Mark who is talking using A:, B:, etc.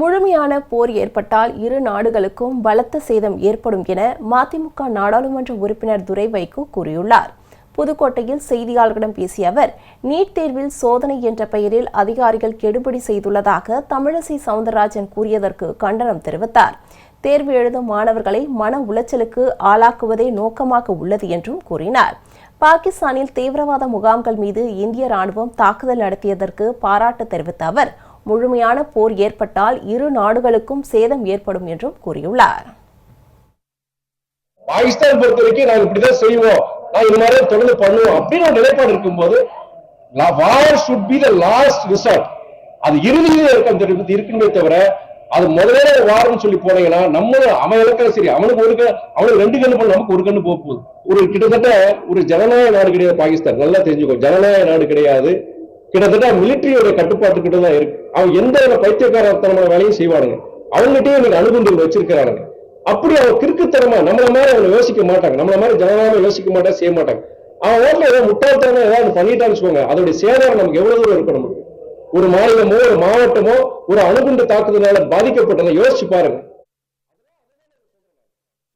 A: முழுமையான போர் ஏற்பட்டால் இரு நாடுகளுக்கும் பலத்த சேதம் ஏற்படும் என மதிமுக நாடாளுமன்ற உறுப்பினர் துரை வைகோ கூறியுள்ளார். புதுக்கோட்டையில் செய்தியாளர்களிடம் பேசிய அவர் நீட் தேர்வில் சோதனை என்ற பெயரில் அதிகாரிகள் கெடுபிடி செய்துள்ளதாக தமிழிசை சவுந்தரராஜன் கூறியதற்கு கண்டனம் தெரிவித்தார். தேர்வு எழுதும் மாணவர்களை மன உளைச்சலுக்கு ஆளாக்குவதே நோக்கமாக உள்ளது என்றும் கூறினார். பாகிஸ்தானில் தீவிரவாத முகாம்கள் மீது இந்திய ராணுவம் தாக்குதல் நடத்தியதற்கு பாராட்டு தெரிவித்த அவர் முழுமையான போர் ஏற்பட்டால் இரு நாடுகளுக்கும் சேதம் ஏற்படும் என்றும் கூறியுள்ளார்.
B: பாகிஸ்தான் பொறுத்த வரைக்கும் நாங்க இப்படிதான் செய்வோம். நான் இந்த மாதிரி தொடர்ந்து பண்ணுவோம் அப்படின்னு ஒரு நிலைப்பாடு இருக்கும்போது war should be the last resort அது இறுதியில் இருக்க இருக்குமே தவிர அது முதல்ல வாரம்னு சொல்லி போனீங்கன்னா நம்ம அவன் இலக்கிற சரி அவனுக்கு ஒரு அவனுக்கு ரெண்டு கண்ணு போன நமக்கு ஒரு கண்ணு போக போகுது. ஒரு கிட்டத்தட்ட ஒரு ஜனநாயக நாடு கிடையாது பாகிஸ்தான் நல்லா தெரிஞ்சுக்கோ ஜனநாயக நாடு கிடையாது. கிட்டத்தட்ட மிலிட்டரியோட கட்டுப்பாட்டுக்கிட்ட தான் இருக்கு. அவன் எந்த வித பைத்தியக்காரத்தனமான வேலையும் செய்வானுங்க. அவங்ககிட்டயே இன்னைக்கு அணுகுண்டு வச்சிருக்கிறானுங்க. அப்படி அவன் கிறுக்குத்தனமா நம்மள மாதிரி அவனை யோசிக்க மாட்டாங்க. நம்மள மாதிரி ஜனநாயகம் யோசிக்க மாட்டாங்க செய்ய மாட்டாங்க. அவன் ஓட்டில் ஏதாவது முட்டாள்தனமா ஏதாவது பண்ணிட்டான்னு வச்சுக்கோங்க. அதோட சேதாரம் நமக்கு எவ்வளவு தூரம் இருக்கும் நமக்கு ஒரு மாநிலமோ ஒரு மாவட்டமோ ஒரு அணுகுண்டு தாக்குதலால பாதிக்கப்பட்டதை யோசிச்சு பாருங்க.